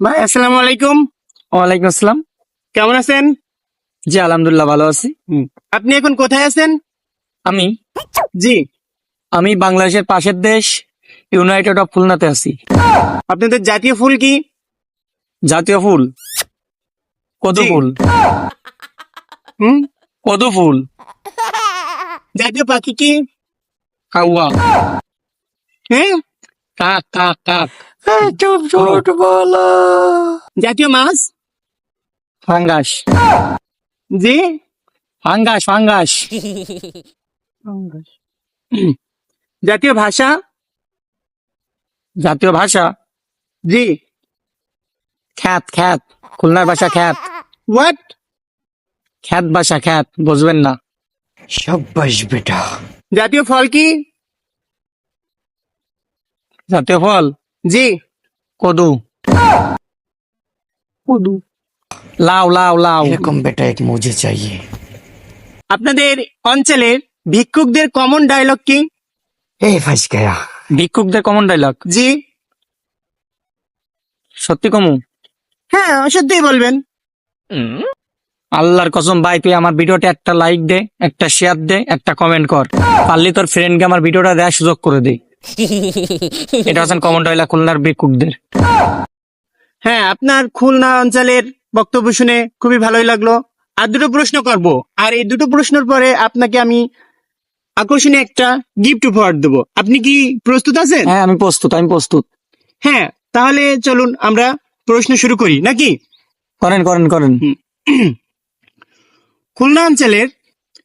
ভাই আসসালামু আলাইকুম। ওয়ালাইকুম আসসালাম। কেমন আছেন? জি আলহামদুলিল্লাহ ভালো আছি। আপনি এখন কোথায় আছেন? আমি? জি। আমি বাংলাদেশের পাশের দেশ ইউনাইটেড অফ খুলনাতে আছি। আপনাদের জাতীয় ফুল কি? জাতীয় ফুল? জি। ফুল। হুম? কদু ফুল। জাতীয় পাখি কি? কাউয়া। হ্যাঁ? কাক কাক কাক। হ্যাঁ, জাতীয় মাছ? ফাঙ্গাস। জি? Fungus fungus. জাতীয় ভাষা? জাতীয় ভাষা? জি। খ্যাত খ্যাত। খুলনার ভাষা খ্যাত। হোয়াট খ্যাত ভাষা খ্যাত বুঝবেন না। সাব্বাস বেটা। জাতীয় ফল কি? জাতীয় ফল। জি। কদু। কদু। লাউ লাউ লাউ। এরকম বেটা এক মুঝে চাই আপনাদের অঞ্চলের ভিক্ষুকদের কমন ডায়লগ কি? এ ফাঁস ভিক্ষুকদের কমন ডায়লগ জি। সত্যি কমু? হ্যাঁ সত্যিই বলবেন। আল্লাহর কসম ভাই তুই আমার ভিডিওটা একটা লাইক দে একটা শেয়ার দে একটা কমেন্ট কর। পারলি তোর ফ্রেন্ডকে আমার ভিডিওটা দেওয়ার সুযোগ করে দে। এটা হচ্ছেন কমন ডাইলগ খুলনার ভিক্ষুকদের। হ্যাঁ আপনার খুলনা অঞ্চলের বক্তব্য শুনে খুবই ভালোই লাগল। আর দুটো প্রশ্ন করব। আর এই দুটো প্রশ্নের পরে আপনাকে আমি আকর্ষণীয় একটা গিফট উপহার দেবো। আপনি কি প্রস্তুত আছেন? হ্যাঁ আমি প্রস্তুত আমি প্রস্তুত। হ্যাঁ তাহলে চলুন আমরা প্রশ্ন শুরু করি নাকি? করেন করেন করেন। খুলনা অঞ্চলের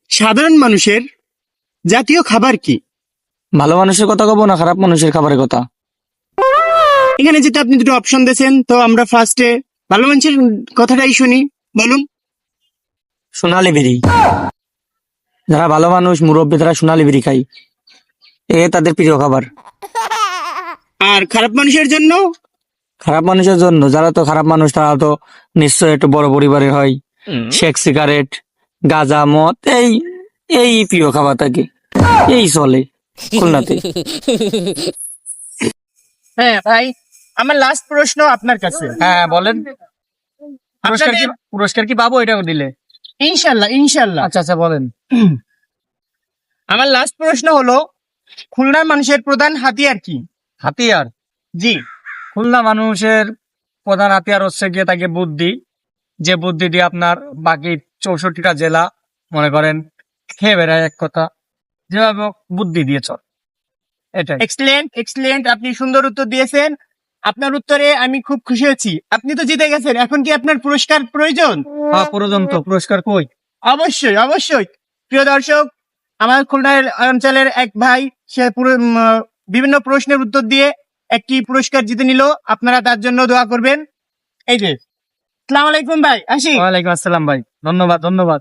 সাধারণ মানুষের জাতীয় খাবার কি? ভালো মানুষের কথা কব না খারাপ মানুষের খাবারের কথা? এখানে যেটা আপনি দুটো অপশন দিয়েছেন তো আমরা ফার্স্টে ভালো মানুষের কথাটাই শুনি বলুন। সোনালি বিড়ি। যারা ভালো মানুষ মুরব্বী তারা সোনালি বিড়ি খাই এ তাদের প্রিয় খাবার। আর খারাপ মানুষের জন্য? খারাপ মানুষের জন্য? যারা তো খারাপ মানুষ তারা তো নিশ্চয় একটু বড় পরিবারের হয়। শেখ সিগারেট গাঁজা মদ এই এই প্রিয় খাবার থাকে এই চলে। খুলনাতে। হ্যাঁ ভাই আমার লাস্ট প্রশ্ন আপনার কাছে। হ্যাঁ বলেন। পুরস্কার কি পুরস্কার কি পাবো এটা দিলে? ইনশাল্লাহ ইনশাল্লাহ। আচ্ছা আচ্ছা বলেন। আমার লাস্ট প্রশ্ন হলো খুলনার মানুষের প্রধান হাতিয়ার কি? হাতিয়ার? জি। খুলনা মানুষের প্রধান হাতিয়ার হচ্ছে গিয়ে তাকে বুদ্ধি। যে বুদ্ধি দিয়ে আপনার বাকি চৌষট্টিটা জেলা মনে করেন খেয়ে বেড়ায় এক কথা। যেভাবে বুদ্ধি দিয়ে চল। এটাই। এক্সিলেন্ট এক্সিলেন্ট আপনি সুন্দর উত্তর দিয়েছেন। আপনার উত্তরে আমি খুব খুশি হয়েছি আপনি তো জিতে গেছেন এখন কি আপনার পুরস্কার প্রয়োজন? হ্যাঁ পর্যন্ত পুরস্কার কই? অবশ্যই অবশ্যই। প্রিয় দর্শক আমার খুলনার অঞ্চলের এক ভাই সে পুরো বিভিন্ন প্রশ্নের উত্তর দিয়ে একটি পুরস্কার জিতে নিল। আপনারা তার জন্য দোয়া করবেন। এই যে সালাম আলাইকুম ভাই আসি। ওয়ালাইকুম আসসালাম ভাই। ধন্যবাদ ধন্যবাদ।